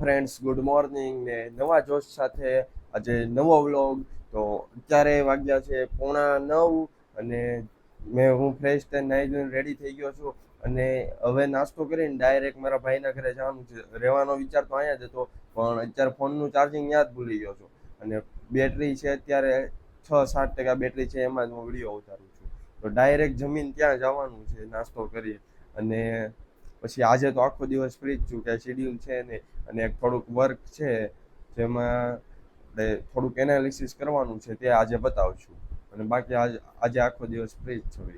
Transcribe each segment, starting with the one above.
Friends good morning ને નવા જોશ સાથે આજે નવો વ્લોગ તો અત્યારે વાગ્યા છે પોણા નવ અને મેં, હું ફ્રેશ થઈને નાહી ધોઈને રેડી થઈ ગયો છું. અને હવે નાસ્તો કરીને ડાયરેક્ટ મારા ભાઈના ઘરે જવાનું છે. રહેવાનો વિચાર તો અહીંયા જ હતો, પણ અત્યારે ફોનનું ચાર્જિંગ યાદ ભૂલી ગયો છું. અને બેટરી છે અત્યારે છ સાત ટકા બેટરી છે, એમાં જ હું વીડિયો ઉતારું છું. તો ડાયરેક્ટ જમીન ત્યાં જવાનું છે, નાસ્તો કરીએ. અને પછી આજે તો આખો દિવસ ફ્રી જ છું કે શેડ્યુલ છે નહીં. અને થોડુંક વર્ક છે, જેમાં આપણે થોડુંક એનાલિસિસ કરવાનું છે તે આજે બતાવશું. અને બાકી આજ, આજે આખો દિવસ ફ્રી જ છું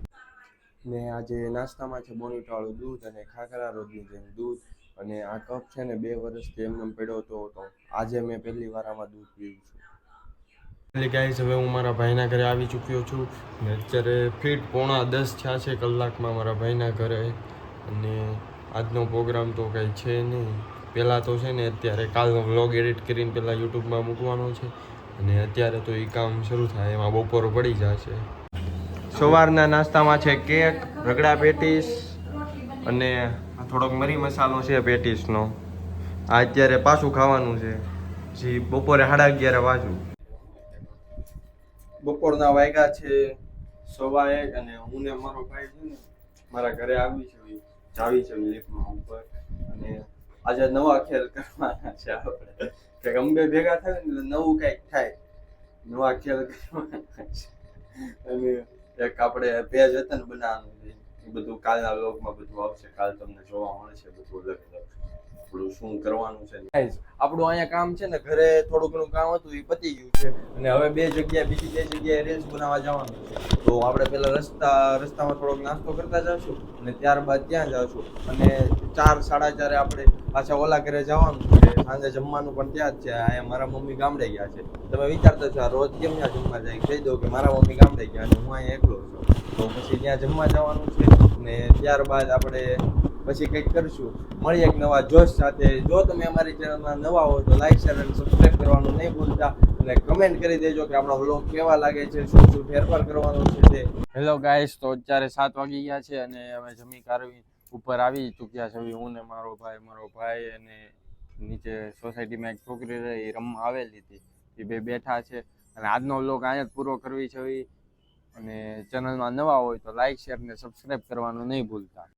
ને આજે નાસ્તામાં છે બોનીટવાળું દૂધ અને ખાખરા રોજની જેમ દૂધ. અને આ કપ છે ને બે વર્ષથી એમને પડ્યો હતો. આજે મેં પહેલી વાર આમાં દૂધ પીવું છું. એટલે ગાઈઝ હવે હું મારા ભાઈના ઘરે આવી ચૂક્યો છું. ને અત્યારે ફીટ પોણા દસ થયા છે કલાકમાં મારા ભાઈના ઘરે. અને આજનો પ્રોગ્રામ તો કંઈ છે નહીં. પહેલાં તો છે ને અત્યારે કાલનો વ્લોગ એડિટ કરીને પહેલાં યુટ્યુબમાં મૂકવાનો છે અને અત્યારે તો એ કામ શરૂ થાય, એમાં બપોરો પડી જશે. સવારના નાસ્તામાં છે કેક, રગડા પેટીસ અને થોડોક મરી મસાલો છે પેટીસનો. આ અત્યારે પાછું ખાવાનું છે. જે બપોરે સાડા અગિયારે પાછું બપોરના વાગ્યા છે સવા એક અને હું ને મારો ભાઈ છે ને, મારા ઘરે આવી છે. જાવી છે લિફ્ટમાં ઉપર. અને આજે નવા ખેલ કરવાના છે આપણે. કે અંબે ભેગા થાય ને નવું કંઈક થાય. નવા ખેલ કરવાના છે. અને એક આપણે પેજ હતા બનાવવાનું બધું કાલના લોકમાં બધું આવશે. કાલ તમને જોવા મળશે બધું અલગ અલગ આપણું શું કરવાનું છે આપણું અહીંયા કામ છે ને, ઘરે થોડું ઘણું કામ હતું એ પતી ગયું છે. અને હવે બે જગ્યાએ, બીજી બે જગ્યાએ રેસ બનાવવા જવાનું છે. તો આપણે પેલા રસ્તા, રસ્તામાં થોડોક નાસ્તો કરતા જશું અને ત્યારબાદ ત્યાં જશું. અને ચાર, સાડા ચારે આપણે પાછા ઓલા ઘરે જવાનું છે. સાંજે જમવાનું પણ ત્યાં જ છે. અહીંયા મારા મમ્મી ગામડે ગયા છે. તમે વિચારતા છો રોજ કેમ ત્યાં જમવા જાય? કહી દો કે મારા મમ્મી ગામડે ગયા અને હું અહીંયા એકલો છું. તો પછી ત્યાં જમવા જવાનું છે. અને ત્યારબાદ આપણે પછી કંઈક કરશું. મળીએ એક નવા જોશ સાથે. જો તમે અમારી ચેનલમાં નવા હો, તો લાઈક શેર અને સબસ્ક્રાઈબ કરવાનું નહીં ભૂલતા. અને કમેન્ટ કરી દેજો કે આપણો વ્લોગ કેવા લાગે છે, શું શું ફેરફાર કરવાનો છે તે. હેલો ગાઈસ તો અત્યારે સાત વાગી ગયા છે અને અમે જમી કારવી ઉપર આવી ચૂક્યા છે. હું ને મારો ભાઈ મારો ભાઈ અને નીચે સોસાયટીમાં એક છોકરી રહી રમવા આવેલી હતી. એ બે બેઠા છે. અને આજનો વ્લોગ અહીંયા જ પૂરો કરવી છે. અને ચેનલમાં નવા હોય તો લાઈક શેર ને સબસ્ક્રાઈબ કરવાનું નહીં ભૂલતા.